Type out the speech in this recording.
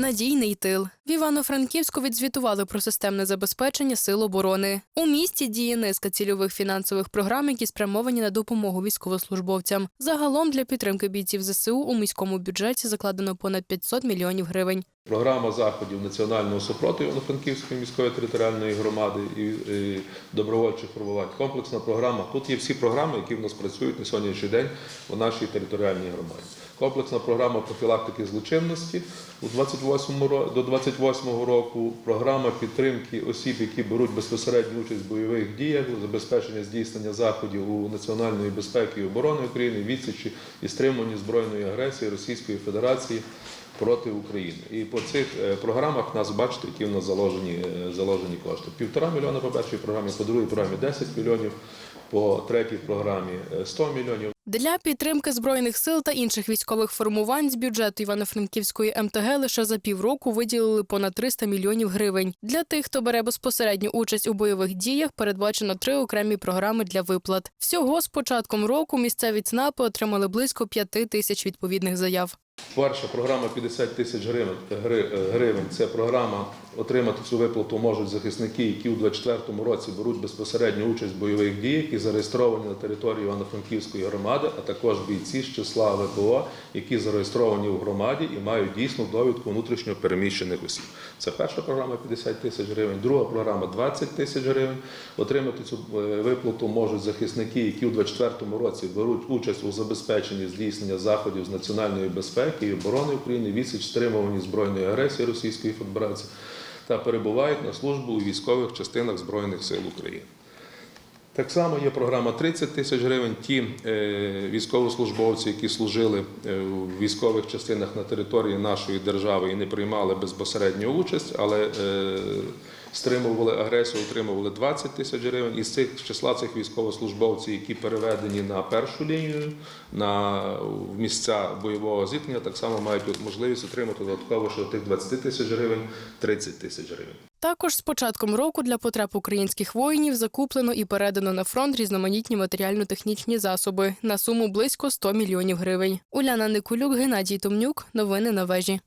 Надійний тил в Івано-Франківську відзвітували про системне забезпечення сил оборони. У місті діє низка цільових фінансових програм, які спрямовані на допомогу військовослужбовцям. Загалом для підтримки бійців ЗСУ у міському бюджеті закладено понад 500 мільйонів гривень. Програма заходів національного супротиву Івано-Франківської міської територіальної громади і, добровольчих формувань. Комплексна програма. Тут є всі програми, які в нас працюють на сьогоднішній день у нашій територіальній громаді. Комплексна програма профілактики злочинності у 28 ро- до 28 року. Програма підтримки осіб, які беруть безпосередню участь в бойових діях, забезпечення здійснення заходів у національної безпеки і оборони України, відсічі і стримуванні збройної агресії Російської Федерації проти України. І по цих е, програмах нас бачите, які в нас заложені, е, заложені кошти. Півтора мільйона по першій програмі, по другій програмі 10 мільйонів, по третій програмі е, 100 мільйонів. Для підтримки збройних сил та інших військових формувань з бюджету Івано-Франківської МТГ лише за півроку виділили понад 300 мільйонів гривень. Для тих, хто бере безпосередню участь у бойових діях, передбачено три окремі програми для виплат. Всього з початком року місцеві ЦНАПи отримали близько 5 тисяч відповідних заяв. Перша програма 50 тисяч гривень. Це програма отримати цю виплату можуть захисники, які у 2024 році беруть безпосередню участь в бойових діях, які зареєстровані на території Івано-Франківської громади, а також бійці з числа ВПО, які зареєстровані у громаді і мають дійсну довідку внутрішньо переміщених осіб. Це перша програма 50 тисяч гривень, друга програма 20 тисяч гривень. Отримати цю е, виплату можуть захисники, які у 2024 році беруть участь у забезпеченні здійснення заходів з національної безпеки і оборони України, відсіч стримуванні збройної агресії Російської Федерації та перебувають на службу у військових частинах Збройних сил України. Так само є програма 30 тисяч гривень. Ті е, військовослужбовці, які служили е, в військових частинах на території нашої держави і не приймали безпосередню участь, але е, стримували агресію, отримували 20 тисяч гривень. Із цих з числа цих військовослужбовців, які переведені на першу лінію, на в місця бойового зіткнення, так само мають можливість отримати додатково ще тих 20 тисяч гривень 30 тисяч гривень. Також з початком року для потреб українських воїнів закуплено і передано на фронт різноманітні матеріально-технічні засоби на суму близько 100 мільйонів гривень. Уляна Никулюк, Геннадій Томнюк. Новини на вежі.